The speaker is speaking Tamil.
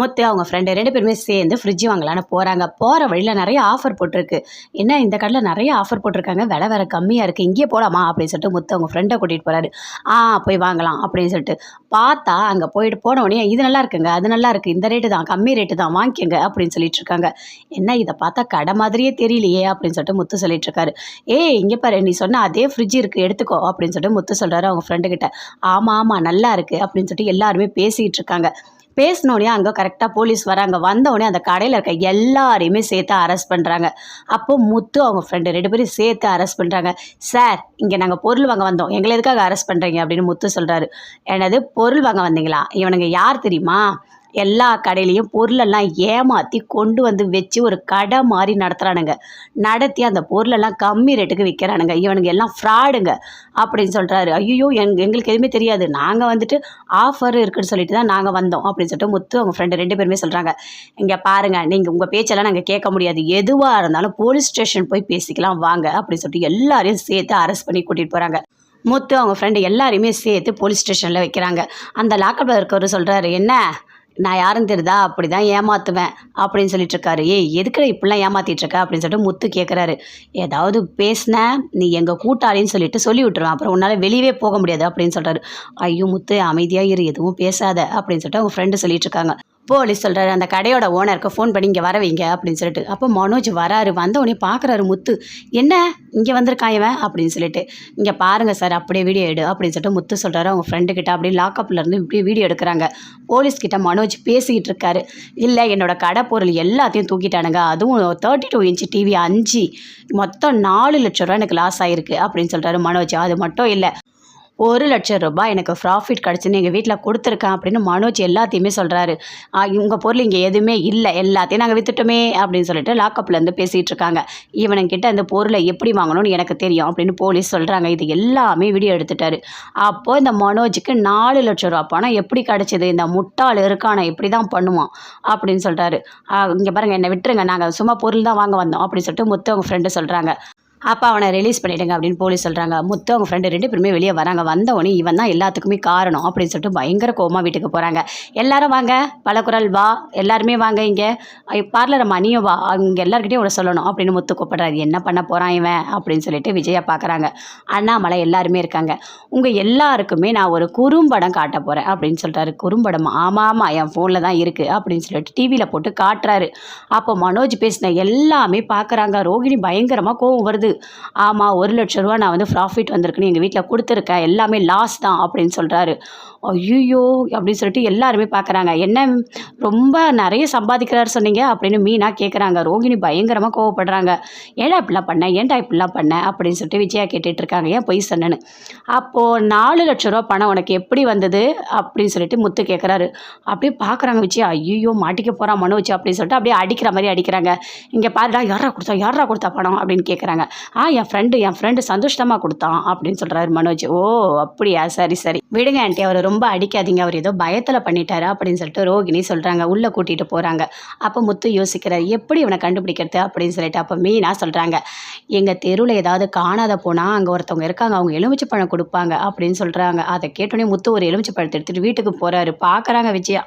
முத்து அவங்க ஃப்ரெண்டு ரெண்டு பேருமே சேர்ந்து ஃப்ரிட்ஜ் வாங்கலான்னு போகிறாங்க போகிற வழியில் நிறைய ஆஃபர் போட்டிருக்கு. என்ன இந்த கடையில் நிறைய ஆஃபர் போட்டிருக்காங்க? விலை வேறு கம்மியாக இருக்குது இங்கேயே போகலாமா அப்படின்னு சொல்லிட்டு முத்து அவங்க ஃப்ரெண்டை கூட்டிகிட்டு போகிறாரு ஆ போய் வாங்கலாம் அப்படின்னு சொல்லிட்டு. பார்த்தா அங்கே போயிட்டு போன உடனே இது நல்லா இருக்குங்க. அது நல்லா இருக்குது இந்த ரேட்டு தான். கம்மி ரேட்டு தான். வாங்கிக்கோங்க. அப்படின்னு சொல்லிட்டு இருக்காங்க. என்ன இதை பார்த்தா கடை மாதிரியே தெரியலையே அப்படின்னு சொல்லிட்டு முத்து சொல்லிட்டு இருக்காரு. ஏய் இங்கே பாரு. நீ சொன்ன அதே ஃப்ரிட்ஜ் இருக்குது எடுத்துக்கோ. அப்படின்னு சொல்லிட்டு முத்து சொல்கிறாரு அவங்க ஃப்ரெண்டு கிட்ட. ஆமாம் ஆமாம் நல்லா இருக்குது அப்படின்னு சொல்லிட்டு எல்லாருமே பேசிக்கிட்டு இருக்காங்க. பேசினோடனே அங்கே கரெக்டாக போலீஸ் வராங்க. வந்தோடனே அந்த கடையில் இருக்க எல்லாரையுமே சேர்த்து அரெஸ்ட் பண்ணுறாங்க அப்போ முத்து அவங்க ஃப்ரெண்டு ரெண்டு பேரும் சேர்த்து அரெஸ்ட் பண்ணுறாங்க சார் இங்கே நாங்கள் பொருள் வாங்க வந்தோம். எங்களை எதுக்காக அரெஸ்ட் பண்ணுறீங்க அப்படின்னு முத்து சொல்கிறாரு எனது பொருள் வாங்க வந்தீங்களா? இவனுங்க யார் தெரியுமா? எல்லா கடையிலையும் பொருளெல்லாம் ஏமாற்றி கொண்டு வந்து வச்சு ஒரு கடை மாதிரி நடத்துகிறானுங்க நடத்தி அந்த பொருளெல்லாம் கம்மி ரேட்டுக்கு விற்கிறானுங்க இவனுங்க எல்லாம் ஃப்ராடுங்க அப்படின்னு சொல்கிறாரு ஐயோ எங் எங்களுக்கு எதுவுமே தெரியாது. நாங்கள் வந்துட்டு ஆஃபர் இருக்குன்னு சொல்லிட்டு தான் நாங்கள் வந்தோம் அப்படின்னு சொல்லிட்டு முத்து அவங்க ஃப்ரெண்டு ரெண்டு பேருமே சொல்கிறாங்க இங்கே பாருங்கள் நீங்கள் உங்கள் பேச்செல்லாம் நாங்கள் கேட்க முடியாது. எதுவாக இருந்தாலும் போலீஸ் ஸ்டேஷன் போய் பேசிக்கலாம் வாங்க அப்படின்னு சொல்லிட்டு எல்லாரையும் சேர்த்து அரெஸ்ட் பண்ணி கூட்டிகிட்டு போகிறாங்க முத்து அவங்க ஃப்ரெண்டு எல்லாரையுமே சேர்த்து போலீஸ் ஸ்டேஷனில் வைக்கிறாங்க. அந்த லாக்கப்பில் இருக்கவர் சொல்கிறாரு என்ன? நான் யாரும் தெரிதா அப்படி தான் ஏமாற்றுவேன் அப்படின்னு சொல்லிட்டு இருக்காரு ஏய் எதுக்குடா இப்படிலாம் ஏமாற்றிட்டுருக்க அப்படின்னு சொல்லிட்டு முத்து கேட்குறாரு ஏதாவது பேசின நீ எங்கள் கூட்டாளின்னு சொல்லிட்டு சொல்லி விட்டுருவேன் அப்புறம் உன்னால் வெளியவே போக முடியாது அப்படின்னு சொல்கிறாரு ஐயோ முத்து அமைதியாக இரு. எதுவும் பேசாத. அப்படின்னு சொல்லிட்டு அவங்க ஃப்ரெண்டு சொல்லிட்டு இருக்காங்க போலீஸ் சொல்கிறாரு அந்த கடையோட ஓனருக்கு ஃபோன் பண்ணி இங்கே வரவீங்க அப்படின்னு சொல்லிட்டு. அப்போ மனோஜ் வராரு வந்த உடனே பார்க்குறாரு முத்து. என்ன? இங்கே வந்திருக்கான் இவன்? அப்படின்னு சொல்லிட்டு. இங்கே பாருங்கள் சார் அப்படியே வீடியோ எடு அப்படின்னு சொல்லிட்டு முத்து சொல்கிறாரு அவங்க ஃப்ரெண்டுக்கிட்ட அப்படியே லாக்கப்பில் இருந்து வீடியோ எடுக்கிறாங்க. போலீஸ்கிட்ட மனோஜ் பேசிக்கிட்டு இருக்காரு. இல்லை என்னோட கடை பொருள் எல்லாத்தையும் தூக்கிட்டானுங்க. அதுவும் தேர்ட்டி டூ இன்ச்சு டிவி அஞ்சு. மொத்தம் நாலு லட்ச ரூபா எனக்கு லாஸ் ஆகிருக்கு அப்படின்னு சொல்கிறாரு மனோஜ். அது மட்டும் இல்லை ஒரு லட்சம் ரூபாய் எனக்கு ப்ராஃபிட் கிடச்சின்னு எங்கள் வீட்டில் கொடுத்துருக்கேன் அப்படின்னு மனோஜ் எல்லாத்தையுமே சொல்கிறாரு உங்கள் பொருள் இங்கே எதுவுமே இல்லை எல்லாத்தையும் நாங்கள் வித்துட்டோமே அப்படின்னு சொல்லிட்டு லாக்கப்லேருந்து பேசிகிட்டு இருக்காங்க. இவனுங்கிட்ட அந்த பொருளை எப்படி வாங்கணும்னு எனக்கு தெரியும் அப்படின்னு போலீஸ் சொல்கிறாங்க இது எல்லாமே வீடியோ எடுத்துட்டாரு. அப்போது இந்த மனோஜுக்கு நாலு லட்சம் ரூபா பணம் எப்படி கிடச்சிது? இந்த முட்டாள் இருக்கான? இப்படி தான் பண்ணுவான் அப்படின்னு சொல்கிறாரு இங்கே பாருங்கள் என்னை விட்டுருங்க. நாங்கள் சும்மா பொருள் தான் வாங்க வந்தோம் அப்படின்னு சொல்லிட்டு முத்து அவங்க ஃப்ரெண்டு சொல்கிறாங்க அப்போ அவனை ரிலீஸ் பண்ணிடுங்க அப்படின்னு போலீஸ் சொல்கிறாங்க முத்து அவங்க ஃப்ரெண்டு ரெண்டு பேருமே வெளியே வராங்க. வந்தவொடனே இவன் தான் எல்லாத்துக்குமே காரணம் அப்படின்னு சொல்லிட்டு பயங்கர கோமா வீட்டுக்கு போகிறாங்க எல்லாரும் வாங்க பலகுரல் வா எல்லாருமே வாங்க இங்கே. பார்லர் மணியும் வா இங்கே எல்லாருக்கிட்டையும் உன சொல்லணும் அப்படின்னு முத்து கூப்பிட்றாரு. என்ன பண்ண போகிறான் இவன் அப்படின்னு சொல்லிட்டு விஜயா பார்க்குறாங்க அண்ணாமலை எல்லாருமே இருக்காங்க. உங்கள் எல்லாருக்குமே நான் ஒரு குறும்படம் காட்ட போகிறேன் அப்படின்னு சொல்கிறாரு குறும்படம் ஆமாம் ஆமாம் என் ஃபோனில் தான் இருக்குது அப்படின்னு சொல்லிட்டு டிவியில் போட்டு காட்டுறாரு. அப்போ மனோஜ் பேசின எல்லாமே பார்க்குறாங்க ரோகிணி பயங்கரமாக கோவம் வருது. ஆமாம் ஒரு லட்ச ரூபா நான் வந்து ப்ராஃபிட் வந்திருக்குன்னு எங்கள் வீட்டில் கொடுத்துருக்கேன். எல்லாமே லாஸ் தான் அப்படின்னு சொல்கிறாரு ஐயோ அப்படின்னு சொல்லிட்டு எல்லாருமே பார்க்குறாங்க என்ன ரொம்ப நிறைய சம்பாதிக்கிறாரு சொன்னீங்க அப்படின்னு மீனா கேட்குறாங்க ரோகிணி பயங்கரமாக கோவப்படுறாங்க. ஏன்டா இப்படிலாம் பண்ண? ஏன்டா இப்படிலாம் பண்ண? அப்படின்னு சொல்லிட்டு விஜயா கேட்டுட்ருக்காங்க ஏன் பொய் சொன்னேன்னு? அப்போது நாலு லட்ச ரூபா பணம் உனக்கு எப்படி வந்தது? அப்படின்னு சொல்லிட்டு முத்து கேட்குறாரு அப்படியே பார்க்குறாங்க விஜயா. ஐயோ மாட்டிக்க போகிறான் மனோஜ் அப்படின்னு சொல்லிட்டு அப்படியே அடிக்கிற மாதிரி அடிக்கிறாங்க. இங்கே பாருடா யாரா கொடுத்தா? யாரா கொடுத்தா பணம்? அப்படின்னு கேட்குறாங்க ஆ என் ஃப்ரெண்டு என் ஃப்ரெண்டு சந்தோஷமாக கொடுத்தான் அப்படின்னு சொல்கிறாரு மனோஜ். ஓ அப்படியா? சரி சரி. விடுங்க ஆண்டி அவர் ரொம்ப அடிக்காதீங்க. அவர் ஏதோ பயத்தில் பண்ணிட்டாரு அப்படின்னு சொல்லிட்டு ரோகிணி சொல்கிறாங்க உள்ளே கூட்டிகிட்டு போகிறாங்க அப்போ முத்து யோசிக்கிறார் எப்படி இவனை கண்டுபிடிக்கிறது? அப்படின்னு சொல்லிட்டு அப்போ மீனா சொல்கிறாங்க எங்கள் தெருவில் ஏதாவது காணாத போனால் அங்கே ஒருத்தவங்க இருக்காங்க. அவங்க எலுமிச்சை பழம் கொடுப்பாங்க அப்படின்னு சொல்கிறாங்க அதை கேட்டோன்னே முத்து ஒரு எலுமிச்சை பழத்தை எடுத்துகிட்டு வீட்டுக்கு போகிறாரு பார்க்குறாங்க விஜயா.